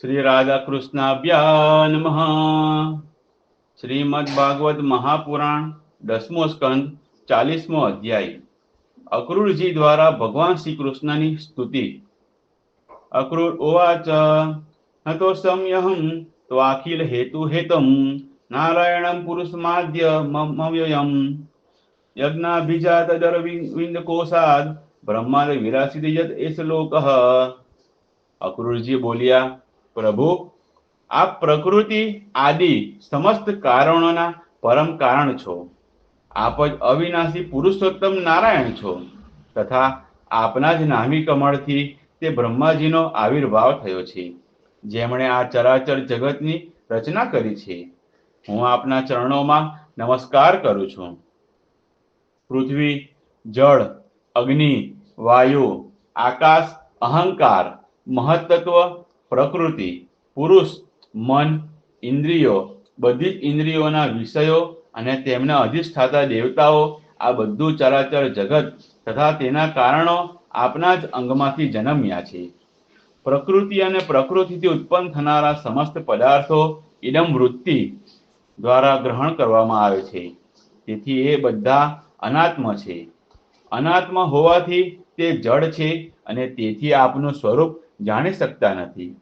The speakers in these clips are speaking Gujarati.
श्रीराधाकृष्णाभ्या नमः। श्रीमद्भागवत महापुराण दसमो स्कंद, चालीसमो अध्याय। अक्रूर जी द्वारा भगवान श्री कृष्ण स्तुति। अक्रूर उवाच न तो संयहम त्वाखिल हेतु हेतम नारायणं पुरुषमाद्य मम व्ययम् यज्ञाभिजातदरविन्दकोषाद् ब्रह्मा विरासित यत् इस लोक। अक्रूर जी बोलिया પ્રભુ, આ પ્રકૃતિ, આદિ સમસ્ત કારણોના પરમ કારણ છો. આપ જ અવિનાશી પુરુષોત્તમ નારાયણ છો. તથા આપના જ નામી કમળથી તે બ્રહ્માજીનો આવિર્ભાવ થયો છે. જેમણે આ ચરાચર જગતની રચના કરી છે. હું આપના ચરણોમાં નમસ્કાર કરું છું. પૃથ્વી, જળ, અગ્નિ, વાયુ, આકાશ, અહંકાર, મહત્તત્વ પ્રકૃતિ, પુરુષ, મન, ઇન્દ્રિયો, બધી જ ઇન્દ્રિયોના વિષયો અને તેમના અધિષ્ઠાતા દેવતાઓ, આ બધું ચરાચર જગત તથા તેના કારણો આપના જ અંગમાંથી જન્મ્યા છે. પ્રકૃતિ અને પ્રકૃતિથી ઉત્પન્ન થનારા સમસ્ત પદાર્થો ઇડમ વૃત્તિ દ્વારા ગ્રહણ કરવામાં આવે છે. તેથી એ બધા અનાત્મ છે. અનાત્મ હોવાથી તે જડ છે અને તેથી આપનું સ્વરૂપ જાણી શકતા નથી.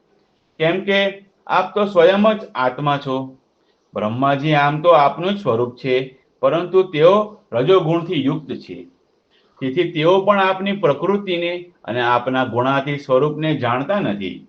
કેમ કે આપ તો સ્વયં જ આત્મા છો. બ્રહ્માજી આમ તો આપનું જ સ્વરૂપ છે, પરંતુ તેઓ રજોગુણથી યુક્ત છે. તેથી તેઓ પણ આપની પ્રકૃતિને અને આપના ગુણાતી સ્વરૂપને જાણતા નથી.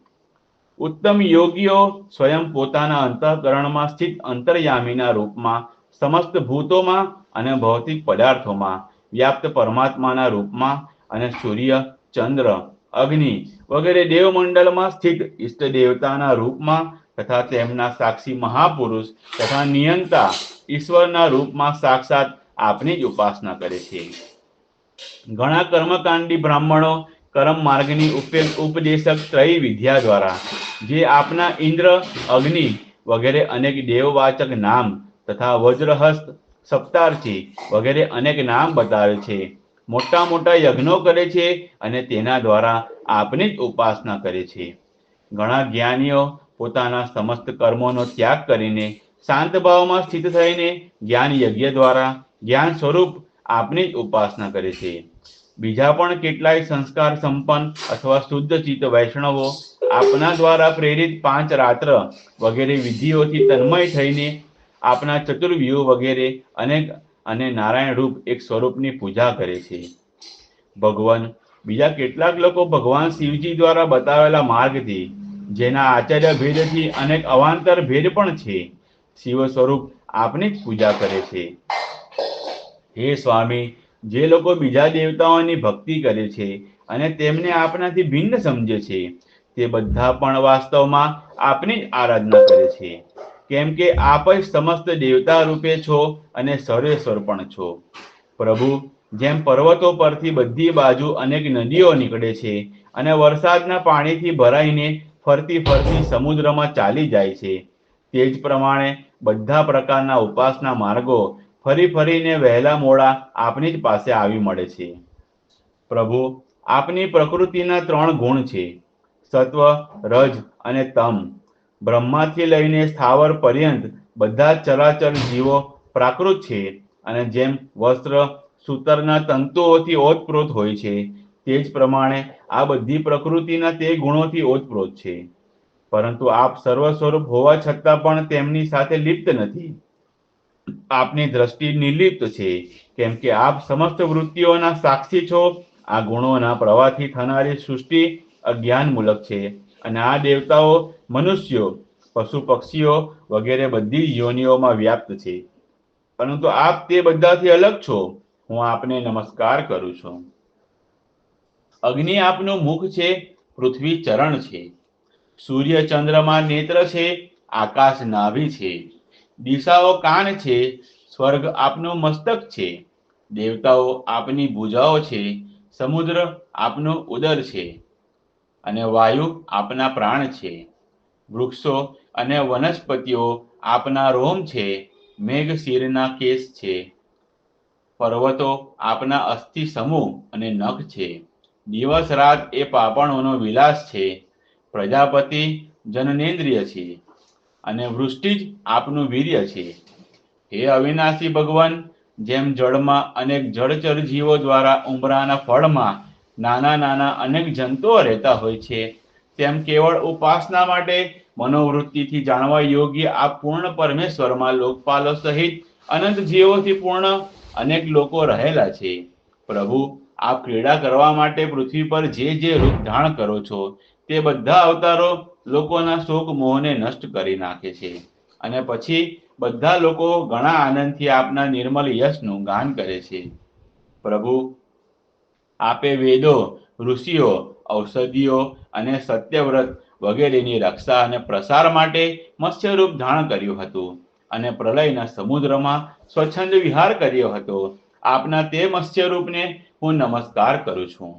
ઉત્તમ યોગીઓ સ્વયં પોતાના અંતઃકરણમાં સ્થિત અંતર્યામીના રૂપમાં, સમસ્ત ભૂતોમાં અને ભૌતિક પદાર્થોમાં, વ્યાપ્ત પરમાત્માના રૂપમાં અને સૂર્ય, ચંદ્ર, અગ્નિ વગેરે દેવમંડળમાં સ્થિત ઈષ્ટ દેવતાના રૂપમાં તથા તેમના સાક્ષી મહાપુરુષ તથા નિયંતા ઈશ્વરના રૂપમાં સાક્ષાત આપની જ ઉપાસના કરે છે. ઘણા કર્મકાંડી બ્રાહ્મણો કર્મ માર્ગની ઉપદેશક ત્રય વિદ્યા દ્વારા, જે આપના ઇન્દ્ર, અગ્નિ વગેરે અનેક દેવવાચક નામ તથા વજ્રહસ્ત સપ્તાર્થી વગેરે અનેક નામ બતાવે છે. મોટા મોટા યજ્ઞો કરે છે અને તેના દ્વારા આપની જ ઉપાસના કરે છે. ઘણા જ્ઞાનીઓ પોતાના સમસ્ત કર્મોનો ત્યાગ કરીને શાંત ભાવમાં સ્થિત થઈને જ્ઞાન યજ્ઞ દ્વારા જ્ઞાન સ્વરૂપ આપની જ ઉપાસના કરે છે. બીજા પણ કેટલાય સંસ્કાર સંપન્ન અથવા શુદ્ધ ચિત્ત વૈષ્ણવો આપના દ્વારા પ્રેરિત પાંચ રાત્ર વગેરે વિધિઓથી તન્મય થઈને આપના ચતુર્વ્યૂહ વગેરે અનેક અને નારાયણ રૂપ એક સ્વરૂપની પૂજા કરે છે. ભગવાન, બીજા કેટલાક લોકો ભગવાન શિવજી દ્વારા બતાવેલા માર્ગથી, જેના આચાર્ય ભેદથી અનેક અવાંતર ભેદ પણ છે, શિવ સ્વરૂપ આપની પૂજા કરે છે. હે સ્વામી, જે લોકો બીજા દેવતાઓની ભક્તિ કરે છે અને તેમને આપનાથી ભિન્ન સમજે છે, તે બધા પણ વાસ્તવમાં આપની જ આરાધના કરે છે. કેમ કે આપ જ સમસ્ત દેવતા રૂપે છો અને સર્વેશ્વર પણ છો. પ્રભુ, જેમ પર્વતો પરથી બધી બાજુ અનેક નદીઓ નીકળે છે અને વરસાદના પાણીથી ભરાઈને ફરતી ફરતી સમુદ્રમાં ચાલી જાય છે, તે જ પ્રમાણે બધા પ્રકારના ઉપાસના માર્ગો ફરી ફરીને વહેલા મોડા આપની જ પાસે આવી મળે છે. પ્રભુ, આપની પ્રકૃતિના ત્રણ ગુણ છે, સત્વ, રજ અને તમ. બ્રહ્માથી લઈને સ્થાવર પર્યંત બધા ચરાચર જીવો પ્રાકૃત છે અને જેમ વસ્ત્ર, સૂતરના તંતુઓથી ઓતપ્રોત હોય છે, તે જ પ્રમાણે આ બધી પ્રકૃતિના તે ગુણોથી ઓતપ્રોત છે. પરંતુ આપ સર્વ સ્વરૂપ હોવા છતાં પણ તેમની સાથે લિપ્ત નથી. આપની દ્રષ્ટિ નિર્લિપ્ત છે, કેમ કે આપ સમસ્ત વૃત્તિઓના સાક્ષી છો. આ ગુણોના પ્રવાહથી થનારી સૃષ્ટિ અજ્ઞાનમૂલક છે. અને આ દેવતાઓ મનુષ્યો, પશુ પક્ષીઓ વગેરે બધી યોનિઓમાં વ્યાપ્ત છે. પરંતુ આપ તે બધાથી અલગ છો. હું આપને નમસ્કાર કરું છું. અગ્નિ આપનું મુખ છે, પૃથ્વી ચરણ છે. સૂર્ય ચંદ્રમાં નેત્ર છે, આકાશ નાભી છે. દિશાઓ કાન છે, સ્વર્ગ આપનું મસ્તક છે. દેવતાઓ આપની ભુજાઓ છે, સમુદ્ર આપનું ઉદર છે. અને વાયુ આપના પ્રાણ છે. વૃક્ષો અને વનસ્પતિઓ આપના રોમ છે. મેઘ શિરના કેસ છે. પર્વતો આપના અસ્થિ સમૂહ અને નખ છે. દિવસ રાત એ પાપણોનો વિલાસ છે. પ્રજાપતિ જનનેન્દ્રિય છે અને વૃષ્ટિ જ આપનું વીર્ય છે. હે અવિનાશી ભગવાન, જેમ જળમાં અનેક જળચર જીવો દ્વારા ઉંબરાના ફળમાં નાના નાના અનેક જંતુઓ રહેતા હોય છે. તેમ કેવળ ઉપાસના માટે મનોવૃત્તિથી જાણવા યોગ્ય આ પૂર્ણ પરમેશ્વરમાં લોકપાલો સહિત અનંત જીવોથી પૂર્ણ અનેક લોકો રહેલા છે. પ્રભુ, આપ ક્રીડા કરવા માટે પૃથ્વી પર જે જે રૂપ ધારણ કરો છો, તે બધા અવતારો લોકોના શોક મોહને નષ્ટ કરી નાખે છે. અને પછી બધા લોકો ઘણા આનંદથી આપના નિર્મલ યશનું ગાન કરે છે. પ્રભુ આપે વેદો, ઋષિઓ, ઔષધિઓ અને સત્યવ્રત વગેરેની રક્ષા અને પ્રસાર માટે મત્સ્ય રૂપ ધારણ કર્યું હતું અને પ્રલયના સમુદ્રમાં સ્વચ્છંદ વિહાર કર્યો હતો. આપના તે મત્સ્યરૂપને હું નમસ્કાર કરું છું.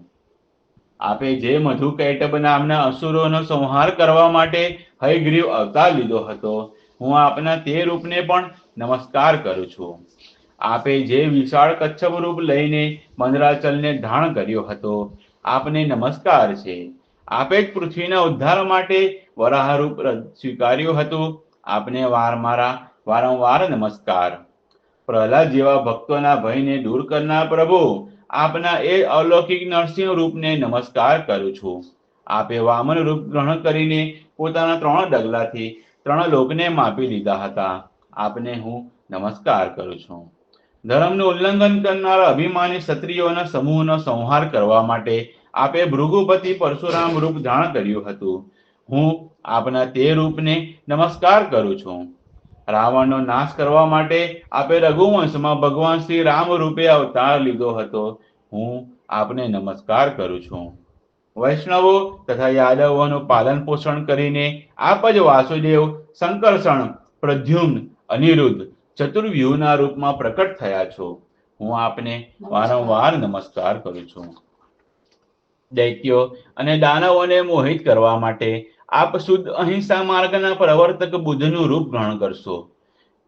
આપે જે મધુ કૈટબ નામના અસુરોનો સંહાર કરવા માટે હયગ્રીવ અવતાર લીધો હતો, હું આપના તે રૂપને પણ નમસ્કાર કરું છું. આપે જે વિશાળ કચ્છપ રૂપ લઈને મંદરાચલને ધારણ કર્યો હતો. આપને નમસ્કાર છે. આપે જ પૃથ્વીના ઉદ્ધાર માટે વરાહરૂપ સ્વીકાર્યો હતો. આપને વાર મારા વારંવાર નમસ્કાર. પ્રહલાદ જેવા ભક્તોના ભયને દૂર કરનાર પ્રભુ, આપના એ અલૌકિક નરસિંહ રૂપને નમસ્કાર કરું છું. આપે વામન રૂપ ગ્રહણ કરીને પોતાના ત્રણ ડગલાથી ત્રણ લોકને માપી લીધા હતા. આપને હું નમસ્કાર કરું છું. ધર્મનું ઉલ્લંઘન કરનાર અભિમાની ક્ષત્રિયોના સમૂહનો સંહાર કરવા માટે આપે ભૃગુપતિ પરશુરામ રૂપ ધારણ કર્યું હતું. હું આપના તે રૂપને નમસ્કાર કરું છું. રાવણનો નાશ કરવા માટે આપે રઘુવંશમાં ભગવાન શ્રી રામ રૂપે અવતાર લીધો હતો. હું આપને નમસ્કાર કરું છું. વૈષ્ણવો તથા યાદવોનું પાલન પોષણ કરીને આપ જ વાસુદેવ સંકર્ષણ પ્રદ્યુમ્ન, અનિરુદ્ધ ચતુર્વ્યૂહના રૂપમાં પ્રકટ થયા છો. હું આપને વારંવાર નમસ્કાર કરું છું. દૈત્યો અને દાનવોને મોહિત કરવા માટે આપ શુદ્ધ અહિંસા માર્ગના પ્રવર્તક બુદ્ધનું રૂપ ગ્રહણ કરશો.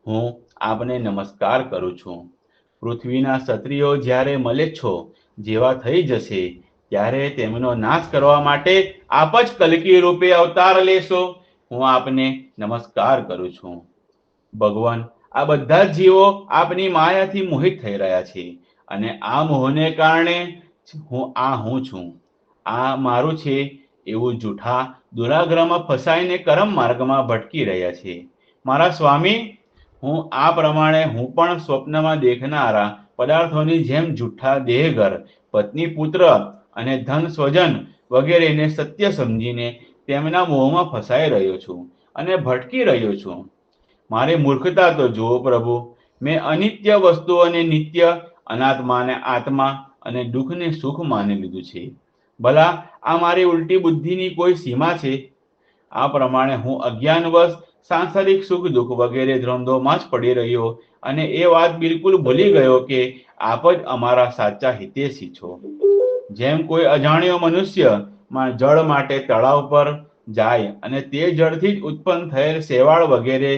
હું આપને નમસ્કાર કરું છું. પૃથ્વીના ક્ષત્રિયો જ્યારે મળે છો જેવા થઈ જશે ત્યારે તેમનો નાશ કરવા માટે આપ જ કલકી રૂપે અવતાર લેશો. હું આપને નમસ્કાર કરું છું. ભગવાન આ બધા જ જીવો આપની માયાથી મોહિત થઈ રહ્યા છે. અને આ મોહને કારણે હું આ હું છું. આ મારું છે એવું જૂઠા દુરાગ્રહમાં ફસાઈને કરમ માર્ગમાં ભટકી રહ્યા છે. મારા સ્વામી, હું આ પ્રમાણે હું પણ સ્વપ્નમાં દેખનારા પદાર્થોની જેમ જૂઠા દેહઘર, પત્ની પુત્ર અને ધન સ્વજન વગેરેને સત્ય સમજીને તેમના મોહમાં ફસાઈ રહ્યો છું અને ભટકી રહ્યો છું. મારી મૂર્ખતા તો જુઓ પ્રભુ. મેં અનિત્ય વસ્તુઓને નિત્ય અનાત્માને આત્મા અને દુઃખને સુખ માની લીધું છે. ભલા, આ મારી ઉલટી બુદ્ધિની કોઈ સીમા છે? આ પ્રમાણે હું અજ્ઞાનવશ, સાંસારિક સુખ દુઃખ વગેરે ધ્રંધોમાં જ પડી રહ્યો અને એ વાત બિલકુલ ભૂલી ગયો કે આપ જ અમારા સાચા હિતેશી છો. જેમ કોઈ અજાણ્યો મનુષ્ય જળ માટે તળાવ પર જાય અને તે જળથી જ ઉત્પન્ન થયેલ શેવાળ વગેરે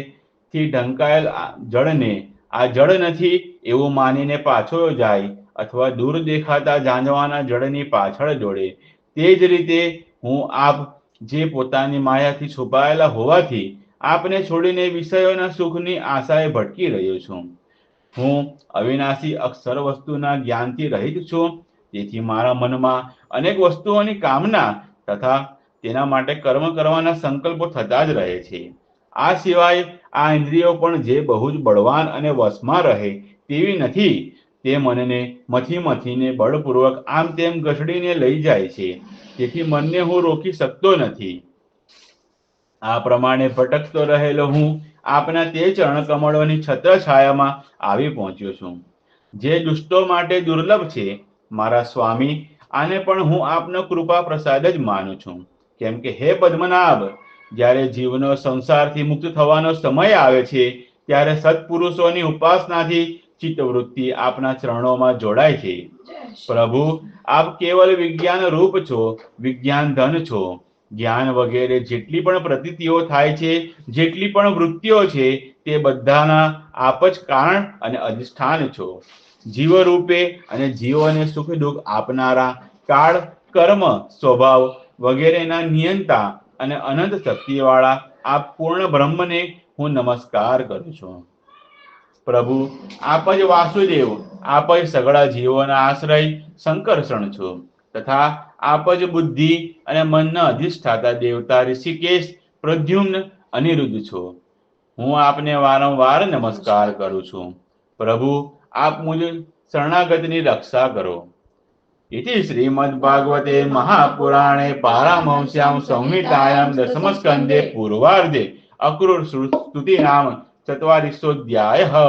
થી ઢંકાયેલ જળને, આ જળ નથી એવું માનીને પાછો જાય અથવા દૂર દેખાતા ઝાંઝવાના જળની પાછળ દોડે. તે જ રીતે હું આપ જે પોતાની માયાથી છુપાયેલા હોવાથી આપને છોડીને વિષયોના સુખની આશાએ ભટકી રહ્યો છું. હું અવિનાશી અક્ષર વસ્તુના જ્ઞાનથી રહિત છું. તેથી મારા મનમાં અનેક વસ્તુઓની કામના તથા તેના માટે કર્મ કરવાના સંકલ્પો થતા જ રહે છે. આ સિવાય આ ઇન્દ્રિયો પણ જે બહુ જ બળવાન અને વશમાં રહે તેવી નથી. તે મનને મથી મથીને બળપૂર્વક આમ તેમ ઘસડીને લઈ જાય છે. તેથી મનને હું રોકી શકતો નથી. આ પ્રમાણે ભટકતો રહેલો હું આપના તે ચરણ કમળોની છત્ર છાયામાં આવી પહોંચ્યો છું. જે દુષ્ટો માટે દુર્લભ છે, મારા સ્વામી, આને પણ હું આપનો કૃપા પ્રસાદ જ માનું છું. કેમ કે હે પદ્મનાભ જ્યારે જીવનો સંસારથી મુક્ત થવાનો સમય આવે છે, ત્યારે સત્પુરુષોની ઉપાસનાથી ચિત્તવૃત્તિ આપના ચરણોમાં જોડાય છે. પ્રભુ, આપ કેવલ વિજ્ઞાન રૂપ છો, વિજ્ઞાન ધન છો. જ્ઞાન વગેરે જેટલી પણ પ્રતીતિઓ થાય છે, જેટલી પણ વૃત્તિઓ છે, તે બધાના આપ જ કારણ અને અધિષ્ઠાન છો. જીવ રૂપે અને જીવોને સુખ દુઃખ આપનારા કાળ, કર્મ, સ્વભાવ વગેરેના નિયંતા અને અનંત શક્તિવાળા આ પૂર્ણ બ્રહ્મને હું નમસ્કાર કરું છું. પ્રભુ, આપ જ વાસુદેવ, આપ જ સગળા જીવોના આશ્રય સંકર્ષણ છો તથા આપ જ બુદ્ધિ અને મનના અધિષ્ઠાતા દેવતા ઋષિકેશ પ્રદ્યુમ્ન અનિરુદ્ધ છો. હું આપને વારંવાર નમસ્કાર કરું છું. પ્રભુ, આપ મુજબ શરણાગતની રક્ષા કરો. इति श्रीमद्भागवते महापुराणे पारमहंस्यां संहितायां दशमस्कन्धे पूर्वार्धे अक्रूर स्तुति नाम चत्वारिशोऽध्यायः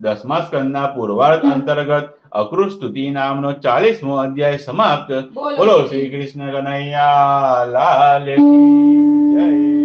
દસમા સ્કંદના પૂર્વાર્ધ અંતર્ગત અક્રૂર સ્તુતિ નામનો ચાલીસમો અધ્યાય સમાપ્ત બોલો શ્રી કૃષ્ણ કનૈયા લાલ કી જય